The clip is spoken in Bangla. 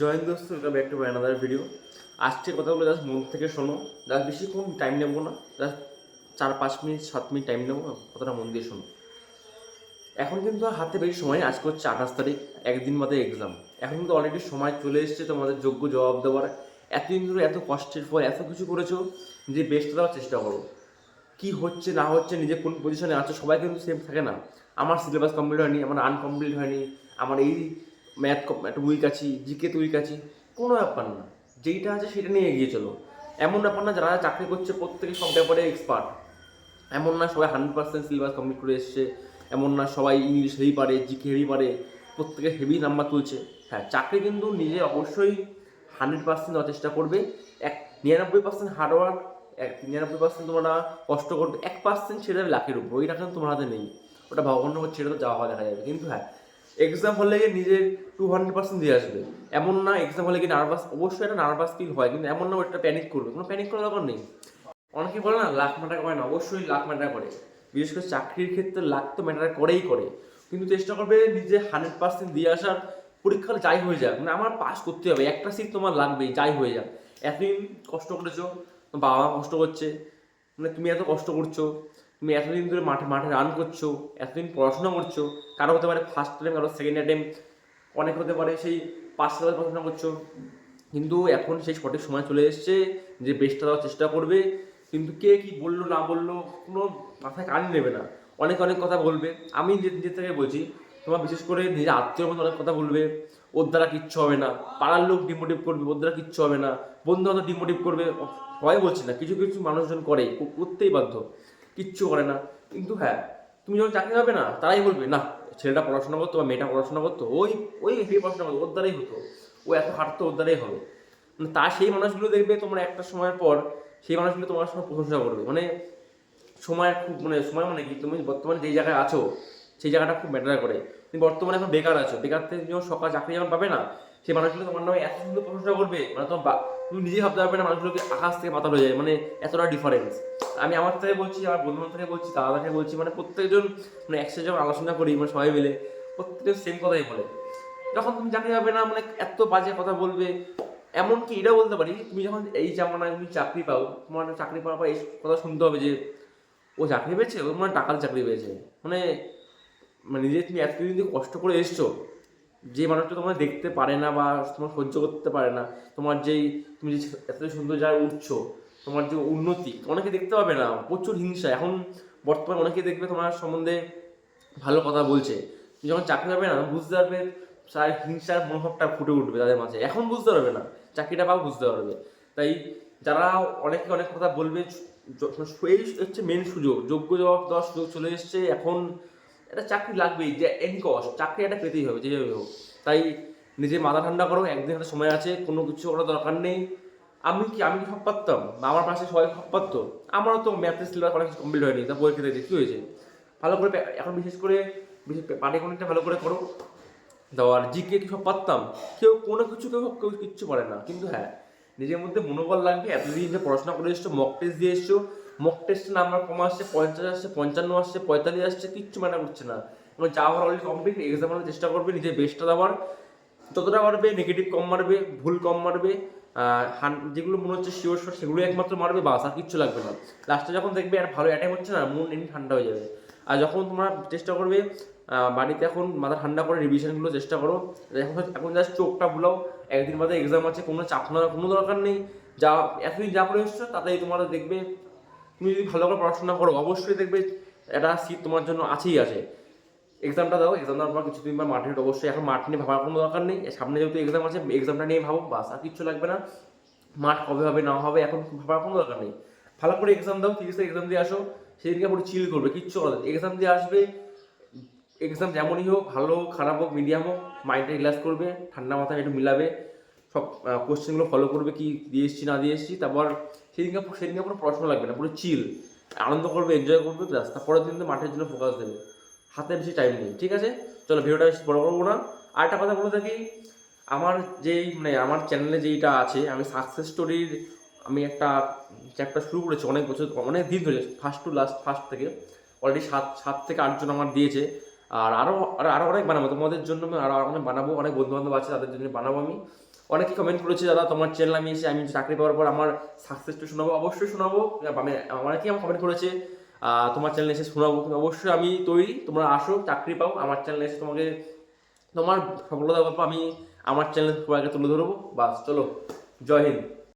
জয়েন দোস্ত welcome back to my another video আজকে কথাগুলো জাস্ট মন থেকে শোনো। জাস্ট বেশিক্ষণ টাইম নেব না জাস্ট চার পাঁচ মিনিট, সাত মিনিট টাইম নেব কতটা মন দিয়ে শোনো। এখন কিন্তু হাতে বেশি সময়। আজকে হচ্ছে আঠাশ তারিখ, একদিন বাদে এক্সাম এখন কিন্তু অলরেডি সময় চলে এসেছে তোমাদের যোগ্য জবাব দেওয়ার। এতদিন ধরে এত কষ্টের পর এত কিছু করেছ যে বেস্টটা দেওয়ার চেষ্টা করো। কি হচ্ছে, না হচ্ছে নিজে কোন পজিশনে আছো, সবাই কিন্তু সেম থাকে না। আমার সিলেবাস কমপ্লিট হয়নি, আমার আনকমপ্লিট হয়নি, আমার এই ম্যাথ একটা উইক আছি, জিকে তো উইক আছি, কোনো ব্যাপার না। যেইটা আছে সেটা নিয়ে এগিয়ে চলো। এমন ব্যাপার না যারা চাকরি করছে প্রত্যেকে সব ব্যাপারে এক্সপার্ট এমন না সবাই হান্ড্রেড পার্সেন্ট সিলেবাস কমপ্লিট করে এসছে। এমন না সবাই ইংলিশ হেরি পারে, জিকে হেরি পারে, প্রত্যেকে হেভি নাম্বার তুলছে। হ্যাঁ চাকরি কিন্তু নিজে অবশ্যই হান্ড্রেড পার্সেন্ট দেওয়ার চেষ্টা করবে। এক, নিরানব্বই পার্সেন্ট হার্ডওয়ার্ক এক, নিরানব্বই পার্সেন্ট তোমরা কষ্ট করবে। এক পার্সেন্ট ছেড়ে লাখের উপর, ওইটা কিন্তু তোমার হাতে নেই। ওটা ভগবানের উপর ছেড়ে তো যাওয়া দেখা যাবে। কিন্তু হ্যাঁ এক্সাম হলে গিয়ে নিজের টু হান্ড্রেড পার্সেন্ট দিয়ে আসবে। এমন না এক্সাম হলে গিয়ে নার্ভাস অবশ্যই একটা নার্ভাস ফিল হয়, কিন্তু এমন না ওটা প্যানিক করবে, কোনো প্যানিক করার দরকার নেই। অনেকে বলে না লাখ ম্যাটার করে না, অবশ্যই লাখ ম্যাটার করে। বিশেষ করে চাকরির ক্ষেত্রে লাখ তো ম্যাটার করেই করে। কিন্তু চেষ্টা করবে নিজে হান্ড্রেড পার্সেন্ট দিয়ে আসার পরীক্ষা যাই হয়ে যাক মানে আমার পাস করতে হবে, একটা সিট তোমার লাগবেই, যাই হয়ে যাক। এতদিন কষ্ট করেছ বাবা মা কষ্ট করছে মানে তুমি এত কষ্ট করছ তুমি এতদিন ধরে মাঠে মাঠে রান করছ, এতদিন পড়াশোনা করছ, কারও হতে পারে ফার্স্ট টাইম কারও সেকেন্ড অ্যাটেম্প অনেক হতে পারে সেই পাঁচ সাল পড়াশোনা করছ। কিন্তু এখন সেই সঠিক সময় চলে এসেছে যে বেস্টটা দেওয়ার চেষ্টা করবে। কিন্তু কে কি বলল, না বলল, কোনো মাথায় কান নেবে না। অনেক অনেক কথা বলবে। আমি যে নিজের থেকে বলছি, তোমার বিশেষ করে নিজের আত্মীয় মতো অনেক কথা বলবে। ওর দ্বারা কিচ্ছু হবে না। পাড়ার লোক ডিমোটিভ করবে, ওর দ্বারা কিচ্ছু হবে না। বন্ধু বান্ধব ডিমোটিভ করবে সবাই বলছি না। কিছু কিছু মানুষজন করে করতেই বাধ্য। কিচ্ছু করে না। কিন্তু হ্যাঁ তুমি যখন চাকরি পাবে না, তারাই বলবে, না, ছেলেটা পড়াশোনা করতো বা মেয়েটা পড়াশোনা করতো, ওই ওই হেভি পড়াশোনা করতো, ওর দ্বারাই হতো। ও এত খাটতো ওর দ্বারাই হবে। মানে তা সেই মানুষগুলো দেখবে তোমরা একটা সময়ের পর, সেই মানুষগুলো তোমার সঙ্গে প্রশংসা করবে। মানে সময়ের খুব মানে সময় মানে কি? তুমি বর্তমানে যেই জায়গায় আছো, সেই জায়গাটা খুব ম্যাটার করে। তুমি বর্তমানে এখন বেকার আছো, বেকার থেকে যখন সকাল চাকরি যখন পাবে না, সেই মানুষগুলো তোমার নামে এত সুন্দর প্রশংসা করবে মানে তোমার তুমি নিজেই ভাবতে পারবে না মানুষগুলোকে আকাশ থেকে পাতাল হয়ে যায় মানে এতটা ডিফারেন্স আমি আমার থেকে বলছি, আমার বন্ধু থেকে বলছি দাদা থেকে বলছি মানে প্রত্যেকজন মানে একসাথে যখন আলোচনা করি মানে সবাই মিলে, প্রত্যেকজন সেম কথাই বলে। যখন তুমি চাকরি পাবে না মানে এত বাজে কথা বলবে, এমনকি এটা বলতে পারি, তুমি যখন এই জামানায় তুমি চাকরি পাও, তোমার চাকরি পাওয়ার পর এই কথা শুনতে হবে যে, ও চাকরি পেয়েছে, ও মানে টাকার চাকরি পেয়েছে। মানে মানে নিজে তুমি এতদিন যে কষ্ট করে এসছো, যে মানুষটা তোমার দেখতে পারে না বা তোমার সহ্য করতে পারে না, তোমার যেই, তুমি যে এত সুন্দর জায়গায় উঠছো তোমার যে উন্নতি, অনেকে দেখতে পাবে না, প্রচুর হিংসা। এখন বর্তমানে অনেকে দেখবে তোমার সম্বন্ধে ভালো কথা বলছে। তুমি যখন চাকরি পাবে না, বুঝতে পারবে তার হিংসার মনোভাবটা ফুটে উঠবে তাদের মাঝে। এখন বুঝতে পারবে না, চাকরিটা পাও বুঝতে পারবে। তাই যারা অনেকে অনেক কথা বলবে এই হচ্ছে মেন সুযোগ। যোগ্য জবাব দেওয়ার সুযোগ চলে এসছে। এখন একটা চাকরি লাগবেই, যে এনি চাকরি একটা পেতেই হবে, যেভাবে হোক। তাই নিজে মাথা ঠান্ডা করো, একদিন হাতে সময় আছে, কোনো কিছু করার দরকার নেই। আমি কি আমি কি সব পারতাম বা আমার পাশে সবাই সব পারতো আমারও তো ম্যাথের সিলেবাস অনেক কমপ্লিট হয়নি, তা পরীক্ষা দিয়েছে, কী হয়েছে? ভালো করে এখন বিশেষ করে, বিশেষ পাটিগণিতটা ভালো করে করো। দেওয়ার জিকে কি সব পারতাম কেউ কোনো কিছু, কেউ কেউ কিচ্ছু পারে না, কিন্তু হ্যাঁ নিজের মধ্যে মনোবল লাগবে, এতদিন যে পড়াশোনা করে এসছো মক টেস্ট দিয়ে এসছো মক টেস্টে নাম্বার কম আসছে, পঞ্চাশ আসছে, পঞ্চান্ন আসছে, পঁয়তাল্লিশ আসছে, কিচ্ছু ম্যাটার করছে না। এবং যা হওয়ার অলরেডি কমপ্লিট এক্সাম চেষ্টা করবে, নিজের বেস্টটা দেওয়ার। যতটা পারবে নেগেটিভ কম মারবে ভুল কম মারবে যেগুলো মনে হচ্ছে শিওর শট সেগুলো একমাত্র মারবে, বাস, আর কিচ্ছু লাগবে না। লাস্টে যখন দেখবে আর ভালো অ্যাটাক হচ্ছে না মন এমনি ঠান্ডা হয়ে যাবে। আর যখন তোমরা চেষ্টা করবে বাড়িতে এখন মাথা ঠান্ডা করে রিভিশনগুলো চেষ্টা করো, এখন এখন জাস্ট চোখটা বুলাও, একদিন বাদে এক্সাম আছে, কোনো চাপ নেওয়ার কোনো দরকার নেই। যা এতদিন যা করে এসছো, তাতেই তোমরা দেখবে, তুমি যদি ভালো করে পড়াশোনা করো, অবশ্যই দেখবে একটা সিট তোমার জন্য আছেই আছে। এক্সামটা দাও এক্সাম দেওয়ার পর কিছুদিন বা মাঠে অবশ্যই এখন মাঠ নিয়ে ভাবার কোনো দরকার নেই। সামনে যেহেতু এক্সাম আছে এক্সামটা নিয়ে ভাবো, বাস, আর কিচ্ছু লাগবে না। মাঠ কবে হবে, না হবে, এখন ভাবার কোনো দরকার নেই। ভালো করে এক্সাম দাও, তিরিশ এক্সাম দিয়ে আসো। সেদিনকে পুরো চিল করবে, কিচ্ছু করার এক্সাম দিয়ে আসবে এক্সাম যেমনই হোক, ভালো হোক, খারাপ হোক মিডিয়াম হোক মাইন্ডটা রিল্যাক্স করবে, ঠান্ডা মাথায় একটু মিলাবে, সব কোশ্চেনগুলো ফলো করবে, কি দিয়ে এসছি, না দিয়ে এসছি। তারপর সেদিনকে সেদিনকে পুরো পড়াশোনা লাগবে না, পুরো চিল আনন্দ করবে এনজয় করবে প্লাস তারপরের দিন তো মাঠের জন্য ফোকাস দেবে। হাতে বেশি টাইম নেই, ঠিক আছে? চলো ভিডিওটা বেশি বড় করব না। আর একটা কথা বলে থাকি, আমার যেই মানে আমার চ্যানেলে যেইটা আছে, আমি সাকসেস স্টোরির আমি একটা চ্যাপ্টার শুরু করেছি অনেক বছর, অনেক দিন ধরে ফার্স্ট টু লাস্ট ফার্স্ট থেকে। অলরেডি সাত সাত থেকে আটজন আমার দিয়েছে। আর আরও আরও অনেক বানাবো। তোমাদের জন্য আমি আরও অনেক বানাবো, অনেক বন্ধু বান্ধব আছে, তাদের জন্য বানাবো আমি। অনেকে কমেন্ট করেছে, দাদা, তোমার চ্যানেল আমি এসে আমি চাকরি পাওয়ার পর আমার সাকসেসটা শোনাবো? অবশ্যই শোনাবো। অনেকেই আমার কমেন্ট করেছে? তোমার চ্যানেল এসে শোনাবো। অবশ্যই আমি তৈরি, তোমরা আসো, চাকরি পাও, আমার চ্যানেল এসে তোমাকে, তোমার সফলতা আমি আমার চ্যানেল তুলে ধরবো। বাস, চলো, জয় হিন্দ।